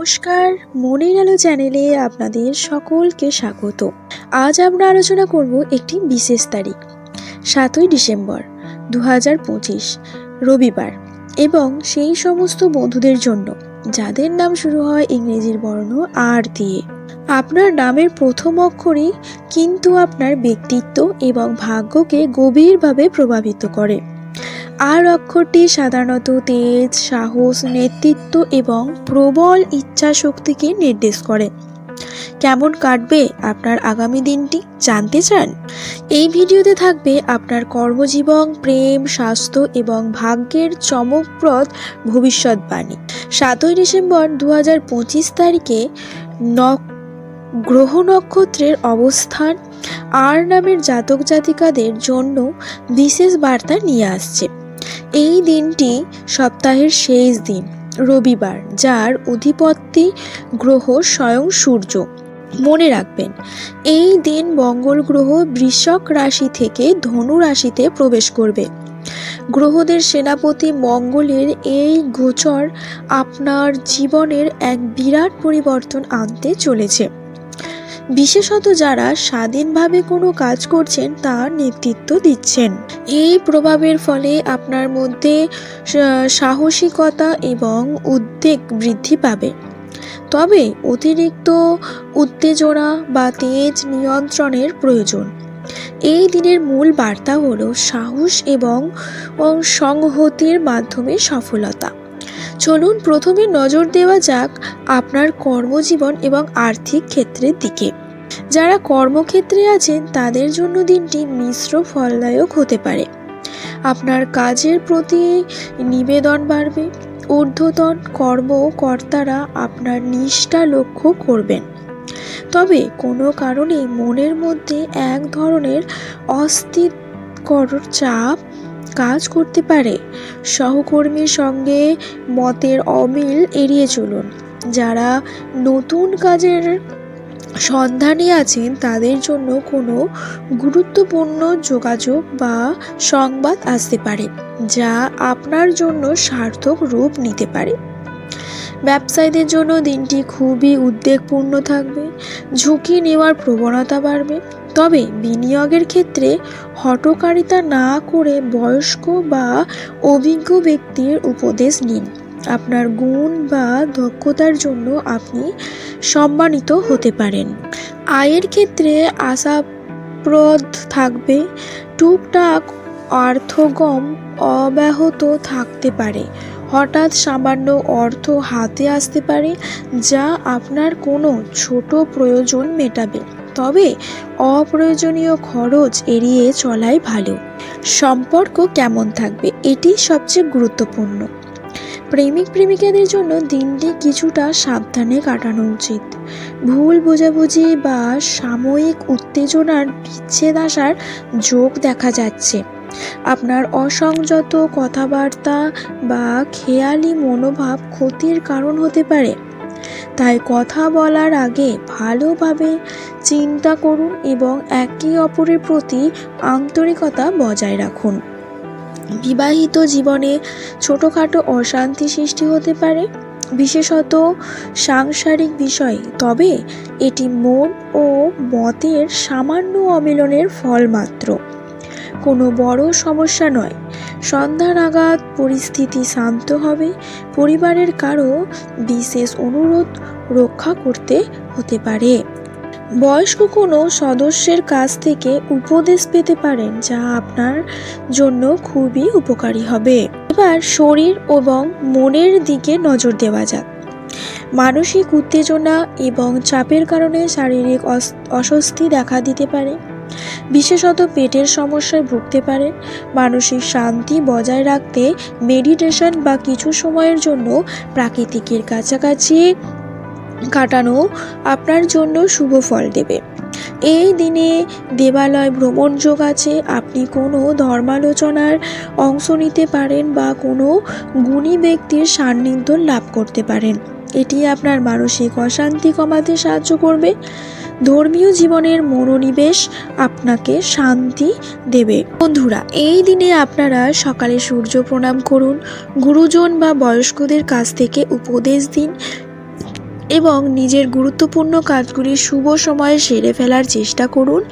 নমস্কার, মনের আলো চ্যানেলে আপনাদের সকলকে স্বাগত। আজ আমরা আলোচনা করব একটি বিশেষ তারিখ, সাতই ডিসেম্বর দু হাজার পঁচিশ, রবিবার এবং সেই সমস্ত বন্ধুদের জন্য, যাদের নাম শুরু হয় ইংরেজির বর্ণ আর দিয়ে। আপনার নামের প্রথম অক্ষরই কিন্তু আপনার ব্যক্তিত্ব এবং ভাগ্যকে গভীরভাবে প্রভাবিত করে। আর অক্ষরটি সাধারণত তেজ, সাহস, নেতৃত্ব এবং প্রবল ইচ্ছা শক্তিকে নির্দেশ করে। কেমন কাটবে আপনার আগামী দিনটি জানতে চান? এই ভিডিওতে থাকবে আপনার কর্মজীবন, প্রেম, স্বাস্থ্য এবং ভাগ্যের চমকপ্রদ ভবিষ্যৎবাণী। সাতই ডিসেম্বর দু তারিখে ন গ্রহ নক্ষত্রের অবস্থান আর নামের জাতক জাতিকাদের জন্য বিশেষ বার্তা নিয়ে আসছে। এই দিনটি সপ্তাহের শেষ দিন, রবিবার, যার অধিপত্তি গ্রহ স্বয়ং সূর্য। মনে রাখবেন, এই দিন মঙ্গল গ্রহ বৃষক রাশি থেকে ধনু রাশিতে প্রবেশ করবে। গ্রহদের সেনাপতি মঙ্গলের এই গোচর আপনার জীবনের এক বিরাট পরিবর্তন আনতে চলেছে। বিশেষত যারা স্বাধীনভাবে কোনো কাজ করছেন, তার নেতৃত্ব দিচ্ছেন। এই প্রভাবের ফলে আপনার মধ্যে সাহসিকতা এবং উদ্বেগ বৃদ্ধি পাবে। তবে অতিরিক্ত উত্তেজনা বা তেজ নিয়ন্ত্রণের প্রয়োজন। এই দিনের মূল বার্তা হলো সাহস এবং সংহতির মাধ্যমে সফলতা। চলুন প্রথমে নজর দেওয়া যাক আপনার কর্মজীবন এবং আর্থিক ক্ষেত্রের দিকে। যারা কর্মক্ষেত্রে আছেন, তাদের জন্য দিনটি মিশ্র ফলদায়ক হতে পারে। আপনার কাজের প্রতি নিবেদন বাড়বে। ঊর্ধ্বতন কর্মকর্তারা আপনার নিষ্ঠা লক্ষ্য করবেন। তবে কোনো কারণে মনের মধ্যে এক ধরনের অস্থিরকর চাপ কাজ করতে পারে। সহকর্মীর সঙ্গে মতের অমিল এড়িয়ে চলুন। যারা নতুন কাজের সন্ধানে আছেন, তাদের জন্য কোনো গুরুত্বপূর্ণ যোগাযোগ বা সংবাদ আসতে পারে, যা আপনার জন্য সার্থক রূপ নিতে পারে। ব্যবসায়ীদের জন্য দিনটি খুবই উদ্বেগপূর্ণ থাকবে, ঝুঁকি নেওয়ার প্রবণতা বাড়বে তবে বিনিয়োগের ক্ষেত্রে হটকারিতা না করে বয়স্ক বা অভিজ্ঞ ব্যক্তির উপদেশ নিন। আপনার গুণ বা দক্ষতার জন্য আপনি সম্মানিত হতে পারেন। আয়ের ক্ষেত্রে আশাপ্রদ থাকবে। টুকটাক অর্থগম অব্যাহত থাকতে পারে। হঠাৎ সামান্য অর্থ হাতে আসতে পারে, যা আপনার কোনো ছোট প্রয়োজন মেটাবে। তবে অপ্রয়োজনীয় খরচ এড়িয়ে চলাই ভালো। সম্পর্ক কেমন থাকবে? এটি সবচেয়ে গুরুত্বপূর্ণ। প্রেমিক প্রেমিকাদের জন্য দিনটি কিছুটা সাবধানে কাটানো উচিত। ভুল বোঝাবুঝি বা সাময়িক উত্তেজনার বিচ্ছেদ আসার যোগ দেখা যাচ্ছে। আপনার অসংযত কথাবার্তা বা খেয়ালি মনোভাব ক্ষতির কারণ হতে পারে। তাই কথা বলার আগে ভালোভাবে চিন্তা করুন এবং একে অপরের প্রতি আন্তরিকতা বজায় রাখুন। বিবাহিত জীবনে ছোটোখাটো অশান্তি সৃষ্টি হতে পারে, বিশেষত সাংসারিক বিষয়, তবে এটি মন ও মতের সামান্য অমিলনের ফল মাত্র। কোনো বড় সমস্যা নয়। সন্ধ্যা নাগাদ পরিস্থিতি শান্ত হবে, পরিবারের কারও বিশেষ অনুরোধ রক্ষা করতে হতে পারে। বয়স্ক কোনো সদস্যের কাছ থেকে উপদেশ পেতে পারেন, যা আপনার জন্য খুবই উপকারী হবে। এবার শরীর এবং মনের দিকে নজর দেওয়া যাক। মানসিক উত্তেজনা এবং চাপের কারণে শারীরিক অস- অস্বস্তি দেখা দিতে পারে। বিশেষত পেটের সমস্যায় ভুগতে পারেন মানসিক শান্তি বজায় রাখতে মেডিটেশন বা কিছু সময়ের জন্য প্রাকৃতিকের কাছাকাছি কাটানো আপনার জন্য শুভ ফল দেবে। এই দিনে দেবালয় ভ্রমণ যোগ আছে। আপনি কোনো ধর্মালোচনার অংশ নিতে পারেন বা কোনো গুণী ব্যক্তির সান্নিধ্য লাভ করতে পারেন। এটি আপনার মানসিক অশান্তি কমাতে সাহায্য করবে। ধর্মীয় জীবনের মনোনিবেশ আপনাকে শান্তি দেবে। বন্ধুরা, এই দিনে আপনারা সকালে সূর্য প্রণাম করুন। গুরুজন বা বয়স্কদের কাছ থেকে উপদেশ দিন। এবং নিজের গুরুত্বপূর্ণ কাজগুলি শুভ সময়ে সেরে ফেলার চেষ্টা করুন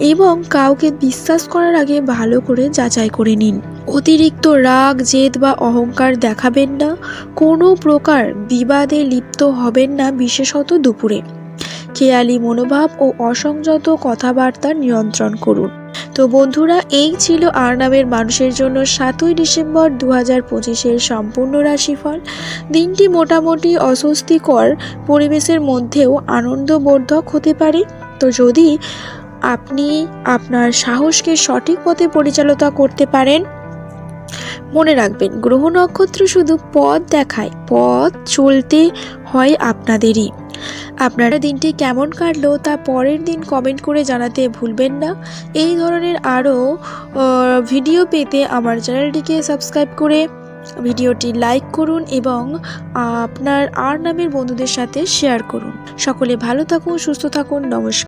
এবং কাউকে বিশ্বাস করার আগে ভালো করে যাচাই করে নিন। অতিরিক্ত রাগ, জেদ বা অহংকার দেখাবেন না। কোনো প্রকার বিবাদে লিপ্ত হবেন না, বিশেষত দুপুরে। খেয়ালি মনোভাব ও অসংযত কথাবার্তা নিয়ন্ত্রণ করুন। তো বন্ধুরা, এই ছিল আর মানুষের জন্য সাতই ডিসেম্বর দু হাজার পঁচিশের সম্পূর্ণ রাশিফল। দিনটি মোটামুটি অস্বস্তিকর, পরিবেশের মধ্যেও আনন্দবর্ধক হতে পারে। তো যদি আপনি আপনার সাহসকে সঠিক পথে পরিচালনা করতে পারেন, মনে রাখবেন, গ্রহ নক্ষত্র শুধু পথ দেখায়, পথ চলতে হয় আপনাদেরই। আপনারা দিনটি কেমন কাটলো তা পরের দিন কমেন্ট করে জানাতে ভুলবেন না। এই ধরনের আরও ভিডিও পেতে আমার চ্যানেলটিকে সাবস্ক্রাইব করে ভিডিওটি লাইক করুন এবং আপনার আর নামের বন্ধুদের সাথে শেয়ার করুন। সকলে ভালো থাকুন, সুস্থ থাকুন, নমস্কার।